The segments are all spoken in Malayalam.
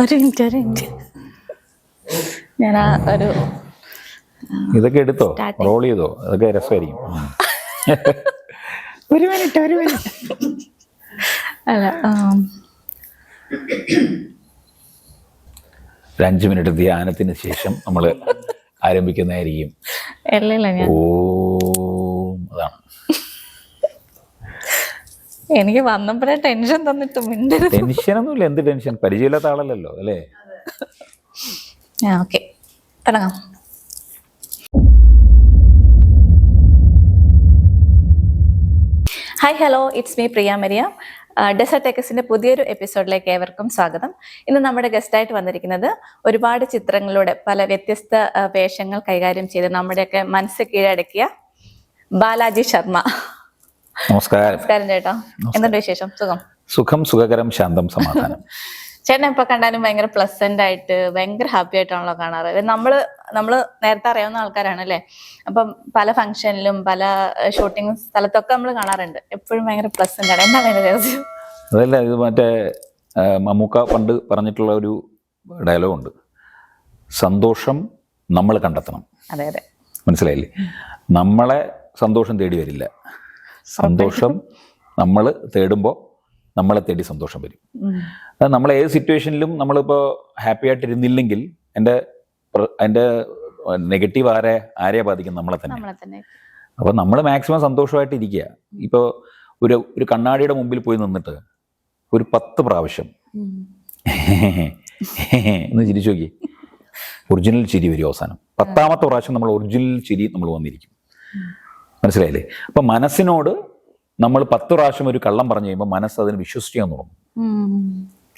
ഒരു മിനിറ്റ് ഒരു മിനിറ്റ് ഞാൻ ആ ഒരു ഇതൊക്കെ എടുത്തോ. റോൾ ചെയ്തോ? അതൊക്കെ രസമായിരിക്കും ഒരു മിനിറ്റ് ഒരു മിനിറ്റ്. അല്ല ഒരു അഞ്ച് മിനിറ്റ് ധ്യാനത്തിന് ശേഷം നമ്മൾ ആരംഭിക്കുന്നതായിരിക്കും. ഓ അതാണ്. എനിക്ക് വന്നപ്പോഴേ ടെൻഷൻ തന്നിട്ട് മിണ്ടരുത്. ടെൻഷനൊന്നുമില്ല എന്ത് ടെൻഷൻ പരിചയമില്ലാത്ത ആളല്ലല്ലോ അല്ലേ? ആ ഓക്കെ തുടങ്ങാം. Hi hello it's me Priya Maria dessert ടെക്കസിന്റെ പുതിയൊരു എപ്പിസോഡിലേക്ക് ഏവർക്കും സ്വാഗതം. ഇന്ന് നമ്മുടെ ഗസ്റ്റായിട്ട് വന്നിരിക്കുന്നത് ഒരുപാട് ചിത്രങ്ങളിലൂടെ പല വ്യത്യസ്ത വേഷങ്ങൾ കൈകാര്യം ചെയ്ത് നമ്മുടെയൊക്കെ മനസ്സ് കീഴടക്കിയ ബാലാജി ശർമ്മ. നമസ്കാരം. നമസ്കാരം ചേട്ടാ. എന്തുണ്ട് വിശേഷം? സുഖം? സുഖം സുഖകരം ശാന്തം സമാധാനം. ചേട്ടനെ ഇപ്പൊ കണ്ടാലും ഭയങ്കര പ്ലസന്റ് ആയിട്ട് ഭയങ്കര ഹാപ്പി ആയിട്ടാണല്ലോ കാണാറ്. നമ്മൾ നമ്മൾ നേരത്തെ അറിയാവുന്ന ആൾക്കാരാണ് അല്ലെ? അപ്പം പല ഫംഗ്ഷനിലും പല ഷൂട്ടിംഗ് സ്ഥലത്തൊക്കെ നമ്മൾ കാണാറുണ്ട്. എപ്പോഴും ഭയങ്കര പ്ലസന്റ് ആണ്. എന്താണ് അതിന്റെ രഹസ്യം? അതല്ല ഇത് മറ്റേ മമ്മൂക്ക പണ്ട് പറഞ്ഞിട്ടുള്ള ഒരു ഡയലോഗ് ഉണ്ട്. സന്തോഷം നമ്മൾ കണ്ടെത്തണം. അതെ അതെ. മനസ്സിലായില്ലേ? നമ്മളെ സന്തോഷം തേടി വരില്ല. സന്തോഷം നമ്മൾ തേടുമ്പോൾ നമ്മളെ തേടി സന്തോഷം വരും. നമ്മൾ ഏത് സിറ്റുവേഷനിലും നമ്മളിപ്പോൾ ഹാപ്പി ആയിട്ടിരുന്നില്ലെങ്കിൽ എന്റെ എന്റെ നെഗറ്റീവ് ആരെ ആരെയാ ബാധിക്കും നമ്മളെ തന്നെ. അപ്പോൾ നമ്മൾ മാക്സിമം സന്തോഷമായിട്ട് ഇരിക്കുക ഇപ്പോൾ ഒരു ഒരു കണ്ണാടിയുടെ മുമ്പിൽ പോയി നിന്നിട്ട് ഒരു പത്ത് പ്രാവശ്യം. എന്ന് ചിരിച്ചു നോക്കി. ഒറിജിനൽ ചിരി വരും അവസാനം. പത്താമത്തെ പ്രാവശ്യം നമ്മൾ ഒറിജിനൽ ചിരി നമ്മൾ വന്നിരിക്കും. മനസ്സിലായില്ലേ? അപ്പം മനസ്സിനോട് നമ്മൾ പത്ത് പ്രാവശ്യം ഒരു കള്ളം പറഞ്ഞു കഴിയുമ്പോൾ മനസ്സ് അതിന് വിശ്വസിക്കാൻ തുടങ്ങും.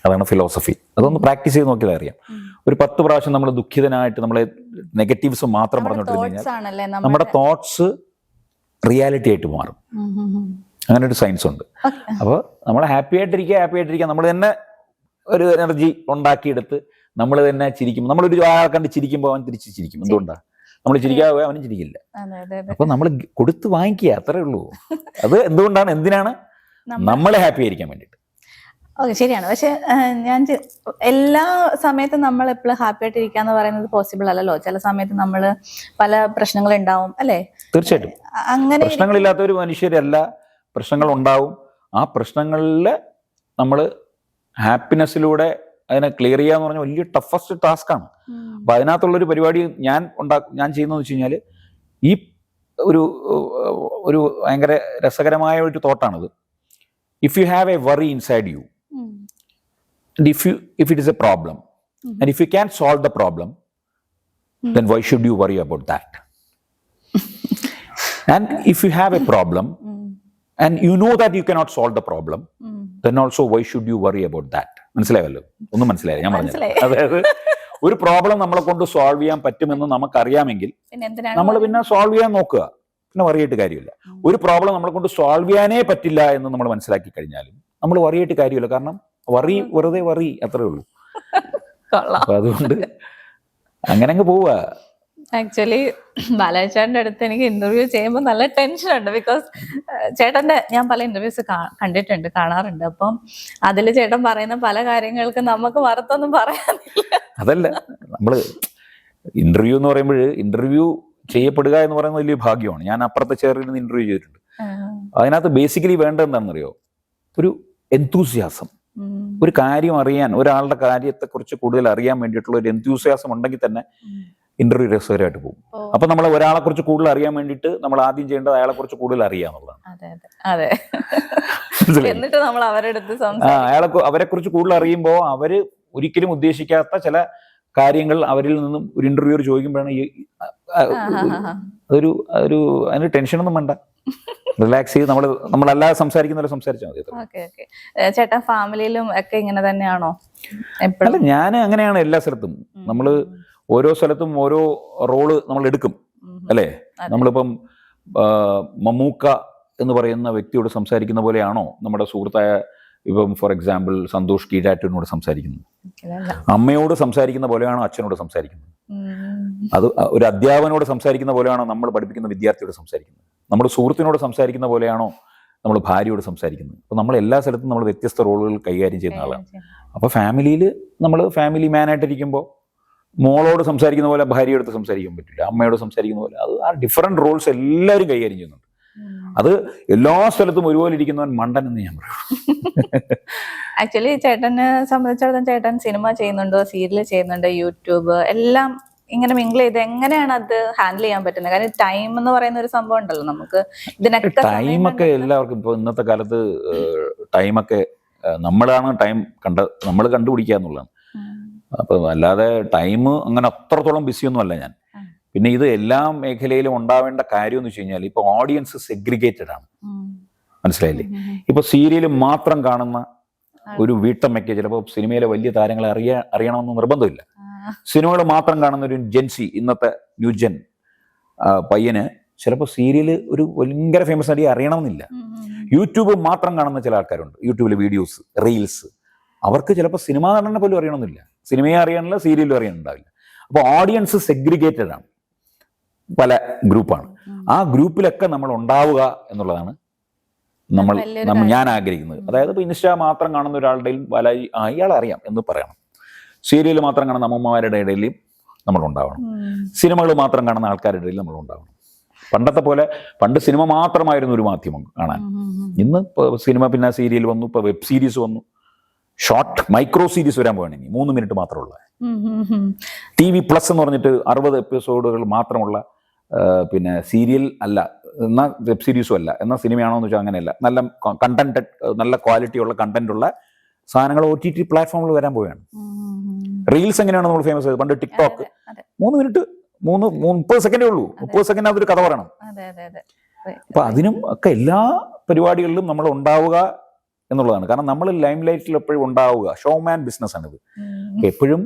അതാണ് ഫിലോസഫി അതൊന്ന് പ്രാക്ടീസ് ചെയ്ത് നോക്കിയാൽ അറിയാം. ഒരു പത്ത് പ്രാവശ്യം നമ്മൾ ദുഃഖിതനായിട്ട് നമ്മളെ നെഗറ്റീവ്സ് മാത്രം പറഞ്ഞിട്ട് കഴിഞ്ഞാൽ നമ്മുടെ തോട്ട്സ് റിയാലിറ്റി ആയിട്ട് മാറും. അങ്ങനെ ഒരു സയൻസ് ഉണ്ട്. അപ്പോൾ നമ്മൾ ഹാപ്പി ആയിട്ടിരിക്കുക ഹാപ്പി ആയിട്ടിരിക്കുക. നമ്മൾ തന്നെ ഒരു എനർജി ഉണ്ടാക്കിയെടുത്ത് നമ്മൾ തന്നെ ചിരിക്കും. നമ്മളൊരു ആൾ കണ്ട് ചിരിക്കുമ്പോൾ അവൻ തിരിച്ച് ചിരിക്കും. എന്തുകൊണ്ടാണ് നമ്മൾ ചിരിക്കാതെ പോയാൽ അവനും ചിരിക്കില്ല. അപ്പൊ നമ്മൾ കൊടുത്ത് വാങ്ങിക്കുക അത്രേ ഉള്ളൂ. അത് എന്തുകൊണ്ടാണ് എന്തിനാണ്? നമ്മളെ ഹാപ്പി ആയിരിക്കാൻ വേണ്ടിട്ട് ഓക്കെ ശരിയാണ്. പക്ഷെ ഞാൻ എല്ലാ സമയത്തും നമ്മൾ എപ്പോഴും ഹാപ്പി ആയിട്ട് ഇരിക്കാന്ന് പറയുന്നത് പോസിബിൾ അല്ലല്ലോ. ചില സമയത്ത് നമ്മൾ പല പ്രശ്നങ്ങൾ ഉണ്ടാവും അല്ലേ? തീർച്ചയായിട്ടും. അങ്ങനെ പ്രശ്നങ്ങളില്ലാത്ത ഒരു മനുഷ്യരല്ല പ്രശ്നങ്ങൾ ഉണ്ടാവും ആ പ്രശ്നങ്ങളിൽ നമ്മൾ ഹാപ്പിനെസ്സിലൂടെ അതിനെ ക്ലിയർ ചെയ്യുക എന്ന് പറഞ്ഞാൽ വലിയ ടഫസ്റ്റ് ടാസ്ക് ടാസ്ക്കാണ് അപ്പം അതിനകത്തുള്ളൊരു പരിപാടി ഞാൻ ഉണ്ടാക്കും ഞാൻ ചെയ്യുന്ന വെച്ച് കഴിഞ്ഞാൽ ഈ ഒരു ഒരു ഭയങ്കര രസകരമായ ഒരു തോട്ടാണിത്. If you have a worry inside you if you if it is a problem and if you can solve the problem then why should you worry about that and if you have a problem and you know that you cannot solve the problem then also why should you worry about that മനസ്സിലായല്ലോ? ഒന്നും മനസ്സിലായില്ല ഞാൻ പറഞ്ഞു. അതായത് ഒരു പ്രോബ്ലം നമ്മളെ കൊണ്ട് സോൾവ് ചെയ്യാൻ പറ്റുമെന്ന് നമുക്കറിയാമെങ്കിൽ നമ്മൾ പിന്നെ സോൾവ് ചെയ്യാൻ നോക്കുക. പിന്നെ വറിയിട്ട് കാര്യമില്ല. ഒരു പ്രോബ്ലം നമ്മളെ കൊണ്ട് സോൾവ് ചെയ്യാനേ പറ്റില്ല എന്ന് നമ്മൾ മനസ്സിലാക്കി കഴിഞ്ഞാലും നമ്മൾ വറിയിട്ട് കാര്യമില്ല. കാരണം വറി വെറുതെ വറി അത്രേ ഉള്ളൂ. അപ്പൊ അതുകൊണ്ട് അങ്ങനെ അങ്ങ് പോവുക. ആക്ച്വലി ബാലചേട്ടന്റെ അടുത്ത് എനിക്ക് ഇന്റർവ്യൂ ചെയ്യുമ്പോൾ നല്ല ടെൻഷൻ ഉണ്ട്. ബിക്കോസ് ചേട്ടന്റെ ഞാൻ പല ഇന്റർവ്യൂസ് കണ്ടിട്ടുണ്ട് കാണാറുണ്ട്. അപ്പം അതിൽ ചേട്ടൻ പറയുന്ന പല കാര്യങ്ങൾക്ക് നമുക്ക് മറുത്തൊന്നും പറയാൻ അതല്ല നമ്മൾ ഇന്റർവ്യൂ എന്ന് പറയുമ്പോൾ ഇന്റർവ്യൂ ചെയ്യപ്പെടുക എന്ന് പറയുന്നത് വലിയ ഭാഗ്യമാണ്. ഞാൻ അപ്പുറത്തെ ചെയറിൽ നിന്ന് ഇന്റർവ്യൂ ചെയ്തിട്ടുണ്ട്. അതിനകത്ത് ബേസിക്കലി വേണ്ട എന്താണെന്നറിയോ? ഒരു എന്തൂസിയാസം ഒരു കാര്യം അറിയാൻ ഒരാളുടെ കാര്യത്തെക്കുറിച്ച് കൂടുതൽ അറിയാൻ വേണ്ടിയിട്ടുള്ള ഒരു എന്തൂസിയാസം ഉണ്ടെങ്കിൽ തന്നെ. ഇന്റർവ്യൂ രസകരമായിട്ട് പോകും. അപ്പൊ നമ്മൾ ഒരാളെ കുറിച്ച് കൂടുതൽ അറിയാൻ വേണ്ടിയിട്ട് നമ്മൾ ആദ്യം ചെയ്യേണ്ടത് അയാളെ കുറിച്ച് കൂടുതൽ അതെ എന്നിട്ട് നമ്മൾ അയാളെ അവരെ കുറിച്ച് കൂടുതൽ അറിയുമ്പോൾ അവർ ഒരിക്കലും ഉദ്ദേശിക്കാത്ത ചില കാര്യങ്ങൾ അവരിൽ നിന്നും ഒരു ഇന്റർവ്യൂർ ചോദിക്കുമ്പോഴാണ് ഈ ആ, അതൊരു ഒരു അതിന് ടെൻഷനൊന്നും വേണ്ട. റിലാക്സ് ചെയ്ത് നമ്മൾ നമ്മളല്ലാതെ സംസാരിക്കുന്നവരെ സംസാരിച്ചാൽ മതി ചേട്ടാ ഫാമിലിയിലും ഒക്കെ ഇങ്ങനെ തന്നെയാണോ? അല്ല ഞാൻ അങ്ങനെയാണ് എല്ലാ സ്ഥലത്തും. നമ്മൾ ഓരോ സ്ഥലത്തും ഓരോ റോൾ നമ്മൾ എടുക്കും അല്ലേ. നമ്മളിപ്പം മമ്മൂക്ക എന്ന് പറയുന്ന വ്യക്തിയോട് സംസാരിക്കുന്ന പോലെയാണോ നമ്മുടെ സുഹൃത്തായ ഇപ്പം ഫോർ എക്സാമ്പിൾ സന്തോഷ് കീഴാറ്റിനോട് സംസാരിക്കുന്നത്? അമ്മയോട് സംസാരിക്കുന്ന പോലെയാണോ അച്ഛനോട് സംസാരിക്കുന്നത്? അത് ഒരു അധ്യാപനോട് സംസാരിക്കുന്ന പോലെയാണോ നമ്മൾ പഠിപ്പിക്കുന്ന വിദ്യാർത്ഥിയോട് സംസാരിക്കുന്നത്? നമ്മുടെ സുഹൃത്തിനോട് സംസാരിക്കുന്ന പോലെയാണോ നമ്മൾ ഭാര്യയോട് സംസാരിക്കുന്നത്? അപ്പോൾ നമ്മൾ എല്ലാ സ്ഥലത്തും നമ്മൾ വ്യത്യസ്ത റോളുകൾ കൈകാര്യം ചെയ്യുന്ന ആളാണ്. അപ്പോൾ ഫാമിലിയിൽ നമ്മൾ ഫാമിലി മാനായിട്ടിരിക്കുമ്പോൾ മോളോട് സംസാരിക്കുന്ന പോലെ ഭാര്യയോട് സംസാരിക്കാൻ പറ്റില്ല അമ്മയോട് സംസാരിക്കുന്ന പോലെ. അത് ആ ഡിഫറെന്റ് റോൾസ് എല്ലാവരും കൈകാര്യം ചെയ്യുന്നുണ്ട്. അത് എല്ലാ സ്ഥലത്തും ഒരുപോലെ ഇരിക്കുന്നവൻ മണ്ടൻ എന്ന് ഞാൻ പറയും. ആക്ച്വലി ചേട്ടനെ സംബന്ധിച്ചിടത്തോളം ചേട്ടൻ സിനിമ ചെയ്യുന്നുണ്ടോ സീരിയൽ ചെയ്യുന്നുണ്ട് യൂട്യൂബ് എല്ലാം ഇങ്ങനെ മിങ്കിൾ ചെയ്ത് എങ്ങനെയാണ് അത് ഹാൻഡിൽ ചെയ്യാൻ പറ്റുന്നത്? കാരണം ടൈം എന്ന് പറയുന്ന ഒരു സംഭവം ഉണ്ടല്ലോ നമുക്ക്. ഇതിനൊക്കെ ടൈമൊക്കെ എല്ലാവർക്കും ഇപ്പോൾ ഇന്നത്തെ കാലത്ത് ടൈമൊക്കെ നമ്മളാണ് ടൈം കണ്ട നമ്മൾ കണ്ടുപിടിക്കുക എന്നുള്ളതാണ്. അപ്പം അല്ലാതെ ടൈം അങ്ങനെ അത്രത്തോളം ബിസിയൊന്നുമല്ല ഞാൻ. പിന്നെ ഇത് എല്ലാ മേഖലയിലും ഉണ്ടാവേണ്ട കാര്യം എന്ന് വെച്ച് കഴിഞ്ഞാൽ ഇപ്പോൾ ഓഡിയൻസ് സെഗ്രിഗേറ്റഡ് ആണ്. മനസ്സിലായില്ലേ. ഇപ്പൊ സീരിയൽ മാത്രം കാണുന്ന ഒരു വീട്ടമ്മയ്ക്ക് ചിലപ്പോൾ സിനിമയിലെ വലിയ താരങ്ങളെ അറിയ അറിയണമെന്ന് നിർബന്ധമില്ല. സിനിമകൾ മാത്രം കാണുന്ന ഒരു ജെൻസി ഇന്നത്തെ ന്യൂജൻ പയ്യന് ചിലപ്പോൾ സീരിയൽ ഒരു ഭയങ്കര ഫേമസ് നടിയെ അറിയണമെന്നില്ല. യൂട്യൂബ് മാത്രം കാണുന്ന ചില ആൾക്കാരുണ്ട്. യൂട്യൂബിലെ വീഡിയോസ് റീൽസ് അവർക്ക് ചിലപ്പോൾ സിനിമാ നടനെ പോലും അറിയണമെന്നില്ല. സിനിമയെ അറിയാനില്ല സീരിയലും അറിയാനുണ്ടാവില്ല. അപ്പോൾ ഓഡിയൻസ് സെഗ്രിഗേറ്റഡ് ആണ്. പല ഗ്രൂപ്പാണ്. ആ ഗ്രൂപ്പിലൊക്കെ നമ്മൾ ഉണ്ടാവുക എന്നുള്ളതാണ് നമ്മൾ നമ്മൾ ഞാൻ ആഗ്രഹിക്കുന്നത്. അതായത് ഇപ്പോൾ ഇൻസ്റ്റാ മാത്രം കാണുന്ന ഒരാളുടെയും പല അയാളെ ഇയാളെ അറിയാം എന്ന് പറയണം. സീരിയൽ മാത്രം കാണുന്ന അമ്മമാരുടെ ഇടയിലും നമ്മൾ ഉണ്ടാവണം. സിനിമകൾ മാത്രം കാണുന്ന ആൾക്കാരുടെ ഇടയിൽ നമ്മൾ ഉണ്ടാവണം. പണ്ടത്തെ പോലെ പണ്ട് സിനിമ മാത്രമായിരുന്നു ഒരു മാധ്യമം കാണാൻ. ഇന്ന് ഇപ്പോൾ സിനിമ പിന്നെ സീരിയൽ വന്നു ഇപ്പോൾ വെബ് സീരീസ് വന്നു. ഷോർട്ട് മൈക്രോ സീരീസ് വരാൻ പോകണം ഇനി. മൂന്ന് മിനിറ്റ് മാത്രമുള്ള. ടി വി പ്ലസ് എന്ന് പറഞ്ഞിട്ട് അറുപത് എപ്പിസോഡുകൾ മാത്രമുള്ള പിന്നെ സീരിയൽ അല്ല എന്നാ വെബ് സീരീസും അല്ല എന്നാ സിനിമയാണോ എന്ന് വെച്ചാൽ അങ്ങനെയല്ല. നല്ല കണ്ടന്റ് നല്ല ക്വാളിറ്റി ഉള്ള കണ്ടന്റ് ഉള്ള സാധനങ്ങൾ ഒ ടി ടി പ്ലാറ്റ്ഫോമിൽ വരാൻ പോവുകയാണ്. റീൽസ് എങ്ങനെയാണ് നമ്മൾ ഫേമസ് ആയത്? പണ്ട് ടിക്ടോക്ക്. മൂന്ന് മിനിറ്റ് മൂന്ന് മുപ്പത് സെക്കൻഡേ ഉള്ളൂ. മുപ്പത് സെക്കൻഡ് അതൊരു കഥ പറയണം. അപ്പൊ അതിനും ഒക്കെ എല്ലാ പരിപാടികളിലും നമ്മൾ ഉണ്ടാവുക എന്നുള്ളതാണ്. കാരണം നമ്മൾ ലൈം ലൈറ്റിൽ എപ്പോഴും ഉണ്ടാവുക. ഷോമാൻ ബിസിനസ് ആണിത്. എപ്പോഴും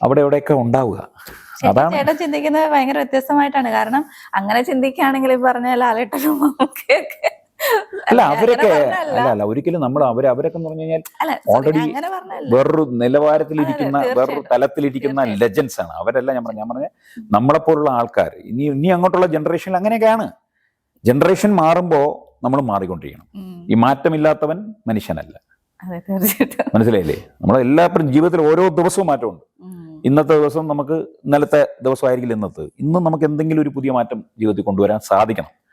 അവിടെ എവിടെയൊക്കെ ഉണ്ടാവുക. അതാണ് ചേട്ടൻ ചിന്തിക്കുന്നത് ഭയങ്കര വ്യത്യസ്തമായിട്ടാണ്. കാരണം അങ്ങനെ ചിന്തിക്കുകയാണെങ്കിൽ ഈ പറഞ്ഞ ലാലേട്ടനും മമ്മൂക്കയൊക്കെ അല്ല അവരൊക്കെ. അല്ല അല്ല ഒരിക്കലും നമ്മൾ അവർ അവരൊക്കെ എന്ന് പറഞ്ഞു കഴിഞ്ഞാൽ ഓൾറെഡി വേറൊരു നിലവാരത്തിലിരിക്കുന്ന വേറൊരു തലത്തിലിരിക്കുന്ന ലെജൻസ് ആണ്. അവരല്ല ഞാൻ പറഞ്ഞ ഞാൻ പറഞ്ഞ നമ്മളെ നമ്മളെപ്പോലുള്ള ആൾക്കാർ. ഇനി ഇനി അങ്ങോട്ടുള്ള ജനറേഷനിൽ അങ്ങനെയൊക്കെയാണ്. ജനറേഷൻ മാറുമ്പോ നമ്മൾ മാറിക്കൊണ്ടിരിക്കണം. ഈ മാറ്റമില്ലാത്തവൻ മനുഷ്യനല്ല. മനസ്സിലായില്ലേ? നമ്മൾ എല്ലാവരും ജീവിതത്തിൽ ഓരോ ദിവസവും മാറ്റമുണ്ട്. ഇന്നത്തെ ദിവസം നമുക്ക് ഇന്നലത്തെ ദിവസമായിരിക്കില്ല ഇന്നത്തെ. ഇന്നും നമുക്ക് എന്തെങ്കിലും ഒരു പുതിയ മാറ്റം ജീവിതത്തിൽ കൊണ്ടുവരാൻ സാധിക്കണം.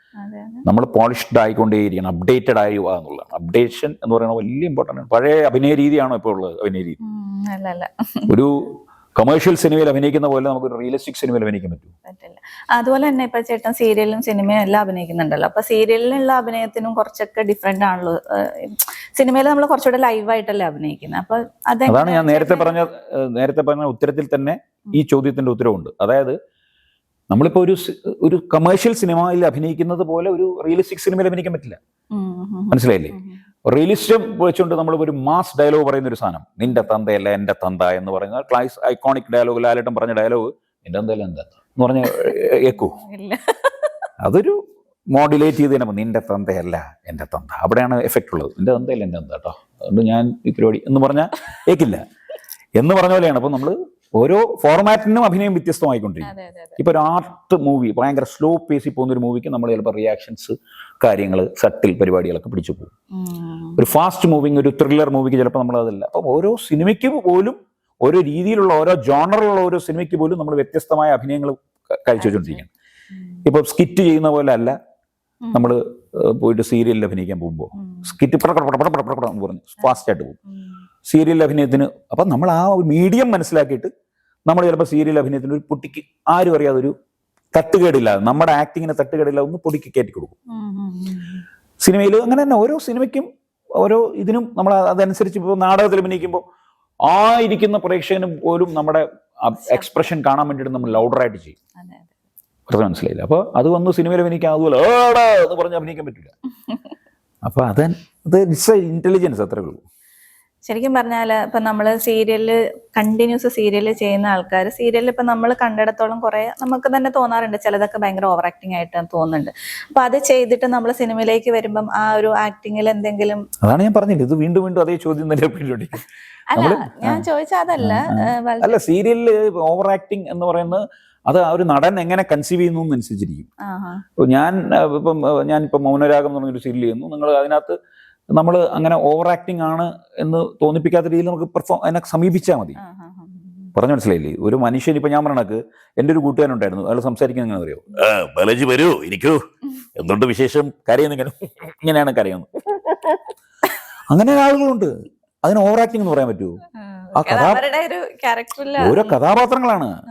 നമ്മൾ പോളിഷ്ഡ് ആയിക്കൊണ്ടേയിരിക്കണം അപ്ഡേറ്റഡ് ആയി എന്നുള്ളതാണ്. അപ്ഡേഷൻ എന്ന് പറയുന്നത് വലിയ ഇമ്പോർട്ടന്റ് ആണ്. പഴയ അഭിനയ രീതിയാണോ ഇപ്പോൾ ഉള്ളത് അഭിനയ രീതി? ഒരു കമേഴ്ഷ്യൽ സിനിമയിൽ അഭിനയിക്കുന്ന പോലെ നമുക്ക് റിയലിസ്റ്റിക് സിനിമയിൽ അഭിനയിക്കാൻ പറ്റും പറ്റില്ല. അതുപോലെ തന്നെ ഇപ്പൊ ചേട്ടൻ സീരിയലും സിനിമയും എല്ലാം അഭിനയിക്കുന്നുണ്ടല്ലോ. അപ്പൊ സീരിയലിലുള്ള അഭിനയത്തിനും കുറച്ചൊക്കെ ഡിഫറെന്റ് ആണല്ലോ. സിനിമയിൽ നമ്മൾ കുറച്ചുകൂടെ ലൈവായിട്ടല്ലേ അഭിനയിക്കുന്നത് അപ്പൊ അതാണ് ഞാൻ നേരത്തെ പറഞ്ഞ നേരത്തെ പറഞ്ഞ ഉത്തരത്തിൽ തന്നെ ഈ ചോദ്യത്തിന്റെ ഉത്തരവുണ്ട്. അതായത് നമ്മളിപ്പോ ഒരു ഒരു കമേഴ്ഷ്യൽ സിനിമയിൽ അഭിനയിക്കുന്നത് പോലെ ഒരു റിയലിസ്റ്റിക് സിനിമയിൽ അഭിനയിക്കാൻ പറ്റില്ല. മനസ്സിലായില്ലേ. റിയലിസ്റ്റം വെച്ചുകൊണ്ട് നമ്മൾ ഒരു മാസ് ഡയലോഗ് പറയുന്ന ഒരു സാധനം. നിന്റെ തന്തയല്ല എന്റെ തന്ത എന്ന് പറയുന്ന ക്ലാസ് ഐക്കോണിക് ഡയലോഗ് ലാലേട്ടൻ പറഞ്ഞ ഡയലോഗ് നിന്റെ തന്തയല്ല എന്താ എന്ന് പറഞ്ഞ ഏക്കു. അതൊരു മോഡുലേറ്റ് ചെയ്ത് തന്നെ നിന്റെ തന്തയല്ല എന്റെ തന്ത അവിടെയാണ് എഫക്റ്റ് ഉള്ളത്. നിന്റെ തന്തയല്ല എന്റെ തന്ത കേട്ടോ അതുകൊണ്ട് ഞാൻ ഈ പരിപാടി എന്ന് പറഞ്ഞാൽ ഏക്കില്ല. എന്ന് പറഞ്ഞ പോലെയാണ്. അപ്പൊ നമ്മൾ ഓരോ ഫോർമാറ്റിനും അഭിനയം വ്യത്യസ്തമായിക്കൊണ്ടിരിക്കും. ഇപ്പൊ ഒരു ആർട്ട് മൂവി ഭയങ്കര സ്ലോ പേസിൽ പോകുന്ന ഒരു മൂവിക്ക് നമ്മൾ ചിലപ്പോൾ റിയാക്ഷൻസ് കാര്യങ്ങൾ സട്ടിൽ പരിപാടികളൊക്കെ പിടിച്ചു പോകും. ഒരു ഫാസ്റ്റ് മൂവിങ് ഒരു ത്രില്ലർ മൂവിക്ക് ചിലപ്പോൾ നമ്മൾ അതല്ല. അപ്പം ഓരോ സിനിമയ്ക്ക് പോലും ഓരോ രീതിയിലുള്ള ഓരോ ജോണറിലുള്ള ഓരോ സിനിമയ്ക്ക് പോലും നമ്മൾ വ്യത്യസ്തമായ അഭിനയങ്ങൾ കാഴ്ചവെച്ചുകൊണ്ടിരിക്കുകയാണ് ഉം. ഇപ്പൊ സ്കിറ്റ് ചെയ്യുന്ന പോലെ അല്ല. നമ്മൾ പോയിട്ട് സീരിയലിൽ അഭിനയിക്കാൻ പോകുമ്പോൾ സ്കിറ്റ് പറഞ്ഞു ഫാസ്റ്റ് ആയിട്ട് പോകും. സീരിയൽ അഭിനയത്തിന്. അപ്പം നമ്മൾ ആ ഒരു മീഡിയം മനസ്സിലാക്കിയിട്ട് നമ്മൾ ചിലപ്പോൾ സീരിയൽ അഭിനയത്തിന് ഒരു പൊട്ടിക്ക് ആരും അറിയാതെ ഒരു തട്ടുകേടില്ല. നമ്മുടെ ആക്ടിങ്ങിന് തട്ടുകേടില്ല ഒന്ന് പൊടിക്ക് കയറ്റി കൊടുക്കും. സിനിമയിൽ അങ്ങനെ തന്നെ ഓരോ സിനിമയ്ക്കും ഓരോ ഇതിനും നമ്മൾ അതനുസരിച്ച് ഇപ്പോൾ നാടകത്തിൽ അഭിനയിക്കുമ്പോൾ ആ ഇരിക്കുന്ന പ്രേക്ഷകനും പോലും നമ്മുടെ എക്സ്പ്രഷൻ കാണാൻ വേണ്ടിയിട്ട് നമ്മൾ ലൗഡറായിട്ട് ചെയ്യും. അതെ വെറുതെ മനസ്സിലായില്ല? അപ്പോൾ അത് വന്ന് സിനിമയിൽ അഭിനയിക്കാൻ അതുപോലെ ഏടാ എന്ന് പറഞ്ഞ് അഭിനയിക്കാൻ പറ്റില്ല അപ്പോൾ അത് അത് ഇറ്റ്സ് ഇന്റലിജൻസ് അത്രേ ഉള്ളൂ. ശരിക്കും പറഞ്ഞാൽ ഇപ്പൊ നമ്മൾ സീരിയൽ കണ്ടിന്യൂസ് സീരിയൽ ചെയ്യുന്ന ആൾക്കാർ സീരിയലിൽ ഇപ്പൊ നമ്മൾ കണ്ടിടത്തോളം കുറെ നമുക്ക് തന്നെ തോന്നാറുണ്ട് ചിലതൊക്കെ ഭയങ്കര ഓവർ ആക്ടിങ് ആയിട്ട് തോന്നുന്നുണ്ട്. അപ്പൊ അത് ചെയ്തിട്ട് നമ്മൾ സിനിമയിലേക്ക് വരുമ്പം ആ ഒരു ആക്ടിങ്ങിൽ എന്തെങ്കിലും അതാണ് ഞാൻ പറഞ്ഞില്ല ഇത് വീണ്ടും വീണ്ടും അതേ ചോദ്യം തന്നെ അല്ല ഞാൻ ചോദിച്ച അതല്ല അല്ല സീരിയലിൽ ഓവർ ആക്ടിങ് എന്ന് പറയുന്നത് അത് ആ ഒരു നടൻ എങ്ങനെ കൺസീവ് ചെയ്യുന്നു. ഇപ്പോൾ ഞാൻ ഇപ്പം ഞാനിപ്പം മൗനരാഗം എന്ന് പറഞ്ഞൊരു സീരിയൽ ചെയ്യുന്നു. നിങ്ങൾ അതിനകത്ത് നമ്മൾ അങ്ങനെ ഓവർ ആക്ടിങ് ആണ് എന്ന് തോന്നിപ്പിക്കാത്ത രീതിയിൽ നമുക്ക് പെർഫോം അതിനെ സമീപിച്ചാൽ മതി. പറഞ്ഞു മനസ്സിലായില്ലേ? ഒരു മനുഷ്യൻ ഇപ്പൊ ഞാൻ പറഞ്ഞക്ക് എന്റെ ഒരു കൂട്ടുകാരുണ്ടായിരുന്നു അയാൾ സംസാരിക്കുന്നത് എങ്ങനെ അറിയോ ബാലജി വരൂ ഇരിക്കൂ. എന്തുകൊണ്ട് വിശേഷം? കരയുന്നു ഇങ്ങനെ. ഇങ്ങനെയാണ് കരയുന്നത്. അങ്ങനെ ആളുകളുണ്ട് അതിന് ഓവർ ആക്ടിങ് എന്ന് പറയാൻ പറ്റുമോ? ആ കഥാ- ഒരു ക്യാരക്ടറില്ല ഓരോ കഥാപാത്രങ്ങളാണ്.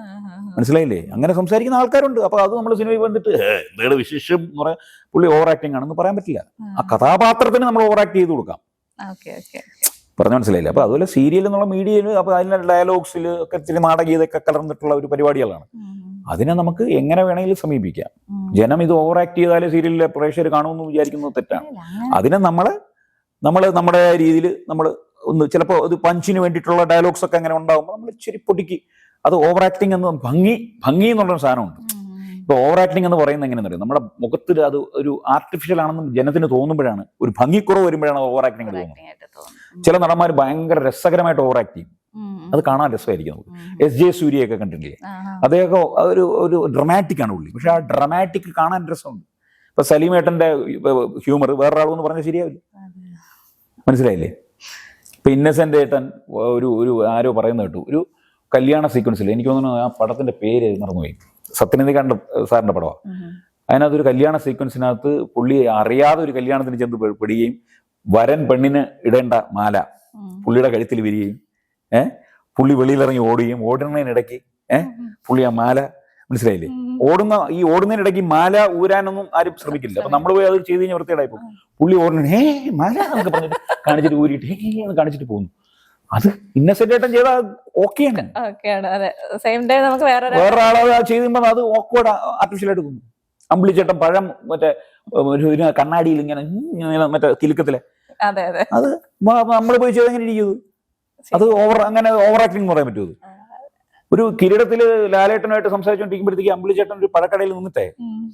മനസ്സിലായില്ലേ? അങ്ങനെ സംസാരിക്കുന്ന ആൾക്കാരുണ്ട്. അപ്പൊ അത് നമ്മൾ സിനിമയിൽ വന്നിട്ട് "ഏ, എന്താണ് വിശേഷം? എന്ന് പറയാൻ പുള്ളി ഓവർ ആക്ടിങ് ആണെന്ന് പറയാൻ പറ്റില്ല. ആ. കഥാപാത്രത്തിന് നമ്മൾ ഓവർ ആക്ട് ചെയ്ത് കൊടുക്കാം. പറഞ്ഞു മനസ്സിലായില്ല? അപ്പൊ അതുപോലെ സീരിയൽ എന്നുള്ള മീഡിയയിൽ അപ്പൊ അതിന്റെ ഡയലോഗ്സിൽ ഒക്കെ ഇച്ചിരി നാടകീയതൊക്കെ കലർന്നിട്ടുള്ള ഒരു പരിപാടികളാണ്. അതിനെ നമുക്ക് എങ്ങനെ വേണമെങ്കിലും സമീപിക്കാം. ജനം ഇത് ഓവർ ആക്ട് ചെയ്താലേ സീരിയലിലെ പ്രേക്ഷകർ കാണുമെന്ന് വിചാരിക്കുന്നത് തെറ്റാണ്. അതിനെ നമ്മൾ നമ്മൾ നമ്മുടെ രീതിയിൽ നമ്മൾ ഒന്ന് ചിലപ്പോൾ ഇത് പഞ്ചിന് വേണ്ടിയിട്ടുള്ള ഡയലോഗ്സ് ഒക്കെ അങ്ങനെ ഉണ്ടാകുമ്പോൾ നമ്മൾ ഇച്ചിരി പൊടിക്ക് അത് ഓവർ ആക്ടിങ് എന്ന് ഭംഗി ഭംഗി എന്നുള്ള സാധനമുണ്ട്. ഇപ്പൊ ഓവർ ആക്ടിങ് എന്ന് പറയുന്നത് എങ്ങനെയാണെന്ന് അറിയാം നമ്മുടെ മുഖത്തിൽ അത് ഒരു ആർട്ടിഫിഷ്യൽ ആണെന്ന് ജനത്തിന് തോന്നുമ്പോഴാണ് ഒരു ഭംഗിക്കുറവ് വരുമ്പോഴാണ് ഓവർ ആക്ടിങ് തോന്നുന്നത്. ചില നടന്മാർ ഭയങ്കര രസകരമായിട്ട് ഓവർ ആക്ട് ചെയ്യും. അത് കാണാൻ രസമായിരിക്കും നമുക്ക്. എസ് ജെ സൂര്യയൊക്കെ കണ്ടിട്ടില്ലേ? അദ്ദേഹമൊക്കെ ഒരു ഒരു ഡ്രമാറ്റിക് ആണ് ഉള്ളി പക്ഷെ ആ ഡ്രമാറ്റിക് കാണാൻ രസമുണ്ട്. ഇപ്പൊ സലീമേട്ടന്റെ ഹ്യൂമർ വേറൊരാളെന്ന് പറഞ്ഞാൽ ശരിയാവില്ല. മനസ്സിലായില്ലേ? ഇപ്പൊ ഇന്നസെന്റ് ഏട്ടൻ ഒരു ഒരു ആരോ പറയുന്ന കേട്ടു. ഒരു കല്യാണ സീക്വൻസിൽ എനിക്ക് തോന്നുന്നു ആ പടത്തിന്റെ പേര് മറന്നുപോയി. സത്യനിധി കണ്ട സാറിന്റെ പടമാണ് അതിനകത്ത് ഒരു കല്യാണ സീക്വൻസിനകത്ത് പുള്ളി അറിയാതെ ഒരു കല്യാണത്തിന് ചെന്ന് പിടിയുകയും വരൻ പെണ്ണിന് ഇടേണ്ട മാല പുള്ളിയുടെ കഴുത്തിൽ വിരികയും ഏഹ് പുള്ളി വെളിയിലിറങ്ങി ഓടുകയും ഓടുന്നതിനിടയ്ക്ക് ഏഹ് പുള്ളി ആ മാല മനസ്സിലായില്ലേ? ഓടുന്ന ഈ ഓടുന്നതിനിടയ്ക്ക് മാല ഊരാനൊന്നും ആരും ശ്രമിക്കില്ല. അപ്പൊ നമ്മൾ പോയി അത് ചെയ്ത് കഴിഞ്ഞാൽ വൃത്തിയായി പോകും. പുള്ളി ഓടുന്ന മാല എന്നൊക്കെ പറഞ്ഞിട്ട് കാണിച്ചിട്ട് ഊരിയിട്ട് ഹേ എന്ന് കാണിച്ചിട്ട് പോകുന്നു. അത് ഇന്നസെന്റ് ഏട്ടൻ ചെയ്താൽ ഓക്കെയാണ് ആണ് അതെ. സെയിം ഡേ നമുക്ക് വേറെ വേറെ ആളത് ചെയ്തുമ്പോൾ അത് ഓക്വേർഡ് ആർട്ടിഫിഷ്യൽ ആയിട്ട് തോന്നും. അമ്പിളിച്ചേട്ടൻ പഴം മറ്റേ കണ്ണാടിയിൽ ഇങ്ങനെ മറ്റേ കിലുക്കത്തിലെ അതെ അതെ. അത് നമ്മൾ പോയി ചെയ്ത് എങ്ങനെ ഇരിക്കുന്നത് അത്. ഓവർ അങ്ങനെ ഓവർ ആക്ടിങ് പറയാൻ പറ്റുമോ അത്? ഒരു കിരീടത്തിൽ ലാലേട്ടനുമായിട്ട് സംസാരിച്ചുകൊണ്ടിരിക്കുമ്പോഴത്തേക്ക് അമ്പിളിച്ചേട്ടൻ ഒരു പഴക്കടയിൽ നിന്നിട്ടേ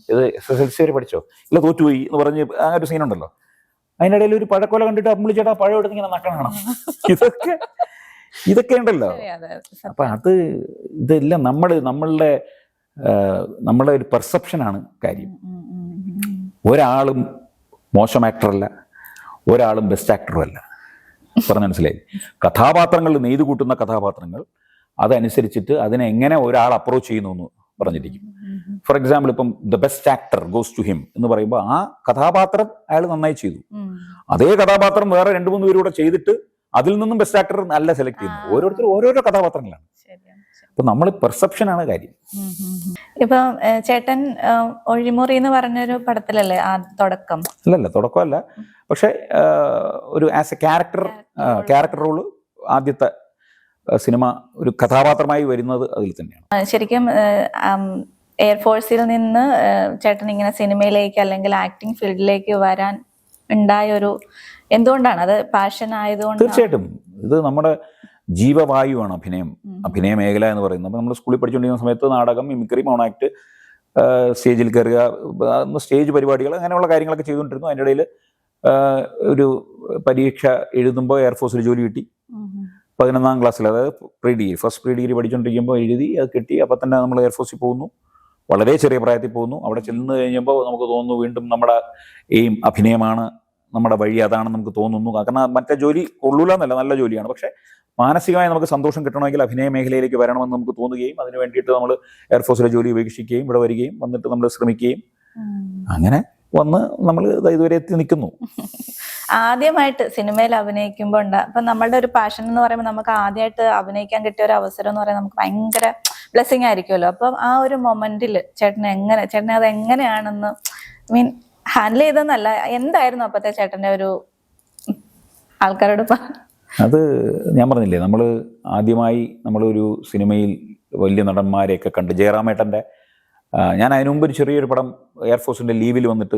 ഇത് എസ് എസ് എൽ സി വരെ പഠിച്ചോ? ഇല്ല തോറ്റുപോയി എന്ന് പറഞ്ഞ് ആ ഒരു സീനുണ്ടല്ലോ അതിന്റെ ഇടയിൽ ഒരു പഴക്കൊല കണ്ടിട്ട് അമ്പിളിച്ചേട്ടാ പഴം എടുത്ത് ഇങ്ങനെ നക്കണം ഇതൊക്കെ ഇതൊക്കെ ഉണ്ടല്ലോ. അപ്പൊ അത് ഇതെല്ലാം നമ്മൾ നമ്മളുടെ നമ്മളുടെ ഒരു പെർസെപ്ഷനാണ് കാര്യം. ഒരാളും മോശം ആക്ടറല്ല ഒരാളും ബെസ്റ്റ് ആക്ടറും അല്ല. പറഞ്ഞ മനസ്സിലായി? കഥാപാത്രങ്ങൾ നെയ്തു കൂട്ടുന്ന കഥാപാത്രങ്ങൾ അതനുസരിച്ചിട്ട് അതിനെ എങ്ങനെ ഒരാൾ അപ്രോച്ച് ചെയ്യുന്നു എന്ന് പറഞ്ഞിരിക്കും. ഫോർ എക്സാമ്പിൾ ഇപ്പം the best actor goes to him എന്ന് പറയുമ്പോൾ ആ കഥാപാത്രം അയാൾ നന്നായി ചെയ്തു. അതേ കഥാപാത്രം വേറെ രണ്ട് മൂന്ന് പേരൂടെ ചെയ്തിട്ട് അതിൽ നിന്നും ബെസ്റ്റ് ആക്ടർ അല്ല സെലക്ട് ചെയ്യുന്നത് ഓരോരുത്തർ ഓരോരോ കഥാപാത്രങ്ങളാണ്. അപ്പൊ നമ്മൾ പെർസെപ്ഷനാണ് കാര്യം. ഉം, ഉം, ഉം. ഇപ്പൊ ചേട്ടൻ ഒഴിമുറി എന്ന് പറഞ്ഞൊരു പടത്തിലല്ലേ ആ തുടക്കം? അല്ലല്ല തുടക്കമല്ല. പക്ഷെ ഒരു as a character character role ആദ്യത്തെ സിനിമ ഒരു കഥാപാത്രമായി വരുന്നത് അതിൽ തന്നെയാണ്. ശരിക്കും എയർഫോഴ്സിൽ നിന്ന് ചേട്ടൻ ഇങ്ങനെ സിനിമയിലേക്ക് അല്ലെങ്കിൽ ആക്ടിങ് ഫീൽഡിലേക്ക് വരാൻ ഉണ്ടായ ഒരു എന്തുകൊണ്ടാണ്? അത് പാഷൻ ആയതുകൊണ്ട് തീർച്ചയായിട്ടും. ഇത് നമ്മുടെ ജീവവായുവാണ് അഭിനയം. അഭിനയ മേഖല എന്ന് പറയുന്നത്. അപ്പോൾ നമ്മൾ സ്കൂളിൽ പഠിച്ചുകൊണ്ടിരുന്ന സമയത്ത് നാടകം മിമിക്രി മോണാക്ട് സ്റ്റേജിൽ കയറുക സ്റ്റേജ് പരിപാടികൾ അങ്ങനെയുള്ള കാര്യങ്ങളൊക്കെ ചെയ്തുകൊണ്ടിരുന്നു. അതിന്റെ ഇടയിൽ ഒരു പരീക്ഷ എഴുതുമ്പോൾ എയർഫോഴ്സിൽ ജോലി കിട്ടി. പതിനൊന്നാം ക്ലാസ്സിൽ. അതായത് pre degree first pre degree പഠിച്ചുകൊണ്ടിരിക്കുമ്പോൾ എഴുതി അത് കിട്ടി. അപ്പം തന്നെ നമ്മൾ എയർഫോഴ്സിൽ പോകുന്നു. വളരെ ചെറിയ പ്രായത്തിൽ പോകുന്നു. അവിടെ ചെന്ന് കഴിഞ്ഞപ്പോൾ നമുക്ക് തോന്നുന്നു വീണ്ടും നമ്മുടെ എയിം അഭിനയമാണ് നമ്മുടെ വഴി അതാണ് നമുക്ക് തോന്നുന്നു. കാരണം മറ്റേ ജോലി കൊള്ളൂല എന്നല്ല നല്ല ജോലിയാണ്. പക്ഷേ മാനസികമായി നമുക്ക് സന്തോഷം കിട്ടണമെങ്കിൽ അഭിനയ മേഖലയിലേക്ക് വരണമെന്ന് നമുക്ക് തോന്നുകയും അതിന് വേണ്ടിയിട്ട് നമ്മൾ എയർഫോഴ്സിലെ ജോലി ഉപേക്ഷിക്കുകയും ഇവിടെ വരികയും വന്നിട്ട് നമ്മൾ ശ്രമിക്കുകയും അങ്ങനെ വന്ന് നമ്മൾ ഇതുവരെ എത്തി നിൽക്കുന്നു. ആദ്യമായിട്ട് സിനിമയിൽ അഭിനയിക്കുമ്പോൾ ഉണ്ട് അപ്പൊ നമ്മളുടെ ഒരു പാഷൻ എന്ന് പറയുമ്പോൾ നമുക്ക് ആദ്യമായിട്ട് അഭിനയിക്കാൻ കിട്ടിയ ഒരു അവസരം എന്ന് പറയുന്നത് നമുക്ക് ഭയങ്കര ബ്ലെസ്സിങ് ആയിരിക്കുമല്ലോ. അപ്പം ആ ഒരു മൊമെന്റിൽ ചേട്ടൻ എങ്ങനെ ചേട്ടനെ അത് എങ്ങനെയാണെന്ന് മീൻ ഹാൻഡിൽ ചെയ്തെന്നല്ല എന്തായിരുന്നു അപ്പത്തെ ചേട്ടന്റെ ഒരു ആൾക്കാരോട് അത് ഞാൻ പറഞ്ഞില്ലേ നമ്മൾ ആദ്യമായി നമ്മളൊരു സിനിമയിൽ വലിയ നടന്മാരെയൊക്കെ കണ്ട് ജയറാമേട്ടന്റെ ഞാൻ അതിനു മുമ്പ് ഒരു ചെറിയൊരു പടം എയർഫോഴ്സിന്റെ ലീവിൽ വന്നിട്ട്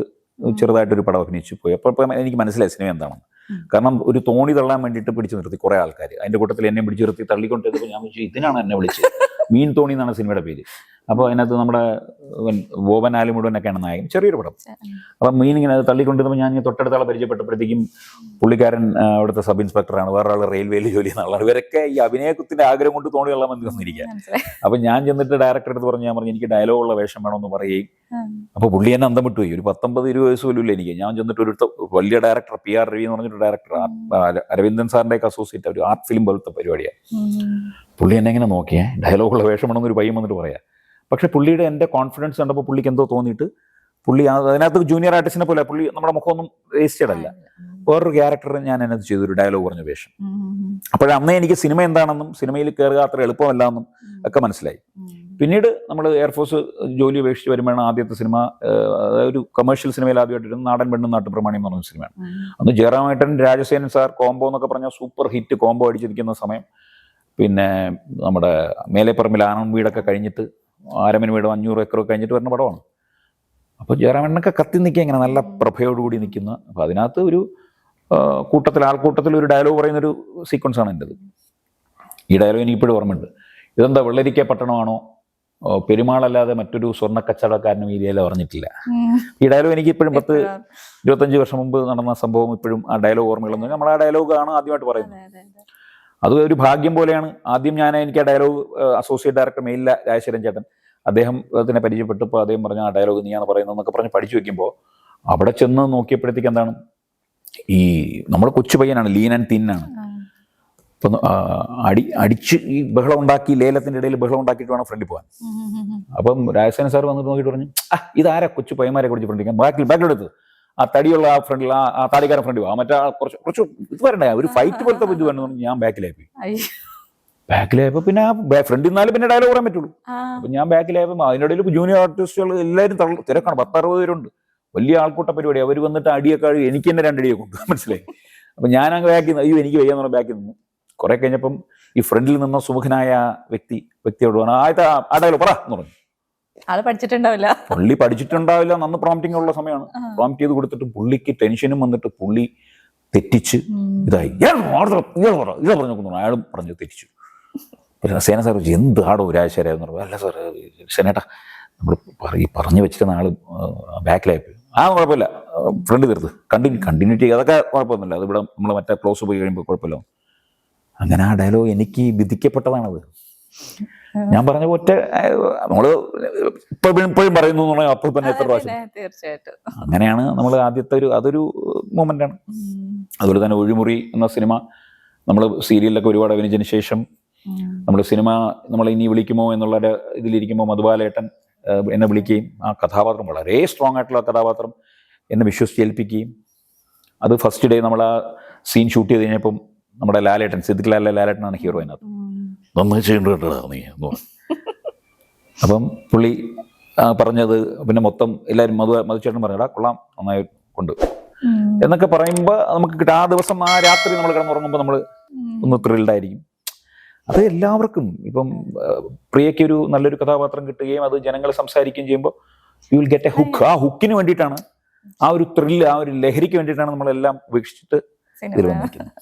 ചെറുതായിട്ടൊരു പടം അഭിനയിച്ചു പോയി. അപ്പോൾ എനിക്ക് മനസ്സിലായി സിനിമ എന്താണെന്ന്. കാരണം ഒരു തോണി തള്ളാൻ വേണ്ടിയിട്ട് പിടിച്ചു നിർത്തി കുറേ ആൾക്കാർ അതിന്റെ കൂട്ടത്തിൽ എന്നെ പിടിച്ചു നിർത്തി തള്ളിക്കൊണ്ടിരുന്നപ്പോൾ ഞാൻ വിളിച്ചു ഇതിനാണ് എന്നെ വിളിച്ചത്. മീൻ തോണി എന്നാണ് സിനിമയുടെ പേര്. അപ്പോൾ അതിനകത്ത് നമ്മുടെ ബോബൻ ആലി നായകൻ. ചെറിയൊരു പടം. അപ്പം മീൻ ഇങ്ങനെ അത് തള്ളിക്കൊണ്ടിരുന്നപ്പോൾ ഞാൻ തൊട്ടടുത്ത ആളെ പരിചയപ്പെട്ടപ്പോഴത്തേക്കും പുള്ളിക്കാരൻ അവിടുത്തെ സബ് ഇൻസ്പെക്ടറാണ്. വേറൊരാൾ റെയിൽവേയിൽ ജോലി ചെയ്യുന്ന ഇവരൊക്കെ ഈ അഭിനയത്തിന്റെ ആഗ്രഹം കൊണ്ട് തോണി വെള്ളം വേണ്ടി വന്നിരിക്കുക അപ്പം ഞാൻ ചെന്നിട്ട് ഡയറക്ടർ എടുത്ത് പറഞ്ഞു ഞാൻ പറഞ്ഞു എനിക്ക് ഡയലോഗുള്ള വേഷം വേണമെന്ന് പറയുകയും. അപ്പൊ അപ്പോൾ പുള്ളി എന്നെ അന്തം വിട്ടുപോയി. ഒരു പത്തൊമ്പത് ഇരുപത് വയസ്സ് പോലും എനിക്ക്. ഞാൻ ചെന്നിട്ട് ഒരു വലിയ ഡയറക്ടർ പി ആർ രവി എന്ന് പറഞ്ഞിട്ട് ഡയറക്ടർ അരവിന്ദൻ സാറിന്റെ ഒക്കെ അസോസിയേറ്റ് ഒരു ആർട്ട് ഫിലിം പോലത്തെ പരിപാടിയാണ്. പുള്ളി എന്നെ ഇങ്ങനെ നോക്കിയേ. ഡയലോഗുള്ള വേഷമാണെന്നൊരു പയ്യൻ വന്നിട്ട് പറയാം. പക്ഷേ പുള്ളിയുടെ എന്റെ കോൺഫിഡൻസ് കണ്ടപ്പോൾ പുള്ളിക്ക് എന്തോ തോന്നിയിട്ട് പുള്ളി അതിനകത്ത് ജൂനിയർ ആർട്ടിസ്റ്റിനെ പോലെ പുള്ളി നമ്മുടെ മുഖമൊന്നും വേസ്റ്റഡ് അല്ല. വേറൊരു ക്യാരക്ടർ ഞാൻ അതിനകത്ത് ചെയ്തു ഒരു ഡയലോഗ് പറഞ്ഞ വേഷം. അപ്പോഴന്നേ എനിക്ക് സിനിമ എന്താണെന്നും സിനിമയിൽ കയറുക അത്ര എളുപ്പമല്ല എന്നും ഒക്കെ മനസ്സിലായി. പിന്നീട് നമ്മൾ എയർഫോഴ്സ് ജോലി ഉപേക്ഷിച്ച് വരുമ്പോഴാണ് ആദ്യത്തെ സിനിമ ഒരു കമേഴ്ഷ്യൽ സിനിമയിൽ ആദ്യമായിട്ടിരുന്നു നാടൻ പെണ്ണും നാട്ടുപ്രമാണി എന്ന് പറഞ്ഞ സിനിമയാണ് അന്ന് ജയറാമേട്ടൻ രാജസേനൻ സാർ കോംബോ എന്നൊക്കെ പറഞ്ഞ സൂപ്പർ ഹിറ്റ് കോംബോ അടിച്ചിരിക്കുന്ന സമയം പിന്നെ നമ്മുടെ മേലെപ്പറമ്പിൽ ആനന്ദ് വീടൊക്കെ കഴിഞ്ഞിട്ട് ആരമൻ വീടും അഞ്ഞൂറ് ഏക്കറൊക്കെ കഴിഞ്ഞിട്ട് വരുന്ന പടമാണ്. അപ്പോൾ ജയറാമണ്ണൊക്കെ കത്തി നിൽക്കുക ഇങ്ങനെ നല്ല പ്രഭയോടുകൂടി നിൽക്കുന്ന അപ്പോൾ അതിനകത്ത് ഒരു കൂട്ടത്തിൽ ആൾക്കൂട്ടത്തിൽ ഒരു ഡയലോഗ് പറയുന്നൊരു സീക്വൻസ് ആണ് എന്റെത്. ഈ ഡയലോഗ് എനിക്കിപ്പോഴും ഓർമ്മയുണ്ട്. ഇതെന്താ വെള്ളരിക്ക പട്ടണമാണോ? പെരുമാളല്ലാതെ മറ്റൊരു സ്വർണ കച്ചവടക്കാരനും ഈ പറഞ്ഞിട്ടില്ല ഈ ഡയലോഗ് എനിക്ക് ഇപ്പോഴും പത്ത്. ഇരുപത്തഞ്ച് വർഷം മുമ്പ് നടന്ന സംഭവം ഇപ്പോഴും ആ ഡയലോഗ് ഓർമ്മകളെന്ന് നമ്മൾ ആ ഡയലോഗാണ് ആണ് ആദ്യമായിട്ട് പറയുന്നത്. അതെ, ഒരു ഭാഗ്യം പോലെയാണ്. ആദ്യം ഞാൻ എനിക്ക് ആ ഡയലോഗ് അസോസിയേറ്റ് ഡയറക്ടർ മെയിലില്ല രാജശേരൻ ചേട്ടൻ അദ്ദേഹം അതിനെ പരിചയപ്പെട്ടപ്പോൾ അദ്ദേഹം പറഞ്ഞ ആ ഡയലോഗ് നീയാണ് പറയുന്നത് എന്നൊക്കെ പറഞ്ഞ് പഠിച്ചു വെക്കുമ്പോൾ അവിടെ ചെന്ന് നോക്കിയപ്പോഴത്തേക്ക് എന്താണ്? ഈ നമ്മുടെ കൊച്ചു പയ്യനാണ് ലീൻ ആൻഡ് തിന്നാണ്. ഇപ്പം അടി അടിച്ച് ഈ ബഹളം ഉണ്ടാക്കി ലേലത്തിന്റെ ഇടയിൽ ബഹളം ഉണ്ടാക്കിയിട്ട് വേണം ഫ്രണ്ടിൽ പോകാൻ. അപ്പം രാജസേന സാർ വന്നിട്ട് നോക്കിയിട്ട് പറഞ്ഞു ആ ഇതാരാ കൊച്ചു പയ്യന്മാരെ കുറിച്ച് ഫ്രണ്ടിക്കാൻ ബാക്കിൽ ബാക്കിലെടുത്ത് ആ തടിയുള്ള ആ ഫ്രണ്ടിൽ ആ ആ താടിക്കാരൻ ഫ്രണ്ടിൽ ആ മറ്റേ ആ കുറച്ച് കുറച്ച് ഇത് വരണ്ടേ? ഒരു ഫൈറ്റ് പോലത്തെ ഇത് പറഞ്ഞ് ഞാൻ ബാക്കിലായി ബാക്കിലായപ്പോ. പിന്നെ ആ ഫ്രണ്ടിൽ നിന്നാലും പിന്നെ ഡയലോഗ് പറയാൻ പറ്റുള്ളൂ. അപ്പൊ ഞാൻ ബാക്കിലായപ്പോ അതിനിടയിൽ ജൂനിയർ ആർട്ടിസ്റ്റുകൾ എല്ലാവരും തള്ള തിരക്കാണ്. പത്തറുപത് പേരുണ്ട്. വലിയ ആൾക്കൂട്ട പരിപാടി. അവർ വന്നിട്ട് അടിയൊക്കെ അടി എനിക്ക് തന്നെ രണ്ടടിയെ കൊണ്ട് മനസ്സിലായി? അപ്പൊ ഞാൻ അങ്ങ് ബാക്കിൽ നിന്ന് അയ്യോ എനിക്ക് വയ്യാന്ന് പറഞ്ഞ ബാക്കിൽ നിന്നു. കുറെ കഴിഞ്ഞപ്പം ഈ ഫ്രണ്ടിൽ നിന്ന സുമുഖനായ വ്യക്തി വ്യക്തിയോട് പറഞ്ഞു ആദ്യത്തെ ആ- ആ ഡയലോഗ് പറ എന്ന് പറഞ്ഞു. ആൾ പഠിച്ചിട്ടുണ്ടാവില്ല. പുള്ളി പഠിച്ചിട്ടുണ്ടാവില്ല നന്ന് പ്രോംപ്റ്റിംഗ് ഉള്ള സമയമാണ്. പ്രോംപ്റ്റ് ചെയ്ത് കൊടുത്തിട്ട് പുള്ളിക്ക് ടെൻഷനും വന്നിട്ട് പുള്ളി തെറ്റിച്ച് ഇതായി. ഇതാ പറഞ്ഞു അയാളും പറഞ്ഞു തെറ്റിച്ചു. സേന സാർ എന്ത് ആടോ ഒരാഴ്ചയായിരുന്നു പറഞ്ഞു. അല്ല സാർ സേനേട്ടാ നമ്മൾ ഈ പറഞ്ഞു വെച്ചിരുന്ന ആൾ ബാക്കിലായി പോയി ആ കുഴപ്പമില്ല. ഫ്രണ്ട് തീർത്ത്. കണ്ടിന്യൂ കണ്ടിന്യൂറ്റി അതൊക്കെ കുഴപ്പമൊന്നുമില്ല. അത് ഇവിടെ നമ്മൾ മറ്റേ ക്ലോസ് പോയി കഴിയുമ്പോൾ കുഴപ്പമില്ല. അങ്ങനെ ആ ഡയലോഗ് എനിക്ക് വിധിക്കപ്പെട്ടതാണത്. ഞാൻ പറഞ്ഞ ഒറ്റ നമ്മൾ ഇപ്പോഴും ഇപ്പോഴും പറയുന്നു പറഞ്ഞാൽ അപ്പോൾ തന്നെ എത്ര പ്രാവശ്യം. തീർച്ചയായിട്ടും. അങ്ങനെയാണ് നമ്മൾ ആദ്യത്തെ ഒരു അതൊരു മൂമെന്റ് ആണ് അതുപോലെ തന്നെ ഒഴിമുറി എന്ന സിനിമ നമ്മൾ സീരിയലിലൊക്കെ ഒരുപാട് അഭിനയിച്ചതിന് ശേഷം നമ്മൾ സിനിമ നമ്മൾ ഇനി വിളിക്കുമോ എന്നുള്ള ഇതിലിരിക്കുമ്പോൾ മധുബാലേട്ടൻ എന്നെ വിളിക്കുകയും ആ കഥാപാത്രം വളരെ സ്ട്രോങ് ആയിട്ടുള്ള കഥാപാത്രം എന്നെ വിശ്വസിച്ച് ഏൽപ്പിക്കുകയും അത് ഫസ്റ്റ് ഡേ നമ്മൾ ആ സീൻ ഷൂട്ട് ചെയ്ത് കഴിഞ്ഞപ്പം നമ്മുടെ ലാലേട്ടൻ സിദ്ദിഖ് ലാലിലെ ലാലേട്ടനാണ് ഹീറോ അതിനകത്ത്. ഉം. നന്നായി ചെയ്യേണ്ട നീ. എന്ന്. അപ്പം പുള്ളി പറഞ്ഞത് പിന്നെ മൊത്തം എല്ലാവരും മധു മധുചേട്ടൻ പറഞ്ഞടാ കൊള്ളാം നന്നായി കൊണ്ട്. എന്നൊക്കെ പറയുമ്പോൾ നമുക്ക് കിട്ടും. ആ ദിവസം ആ രാത്രി നമ്മൾ കിടന്നുറങ്ങുമ്പോൾ നമ്മൾ ഒന്ന് ത്രിൽഡ് ആയിരിക്കും. അത് എല്ലാവർക്കും ഇപ്പം പ്രിയയ്ക്ക് ഒരു നല്ലൊരു കഥാപാത്രം കിട്ടുകയും അത് ജനങ്ങൾ സംസാരിക്കുകയും ചെയ്യുമ്പോൾ you will get a hook ആ ഹുക്കിന് വേണ്ടിയിട്ടാണ് ആ ഒരു ത്രില്ല് ആ ഒരു ലഹരിക്ക് വേണ്ടിയിട്ടാണ് നമ്മളെല്ലാം ഉപേക്ഷിച്ചിട്ട് ഇതിൽ വന്നിരിക്കുന്നത്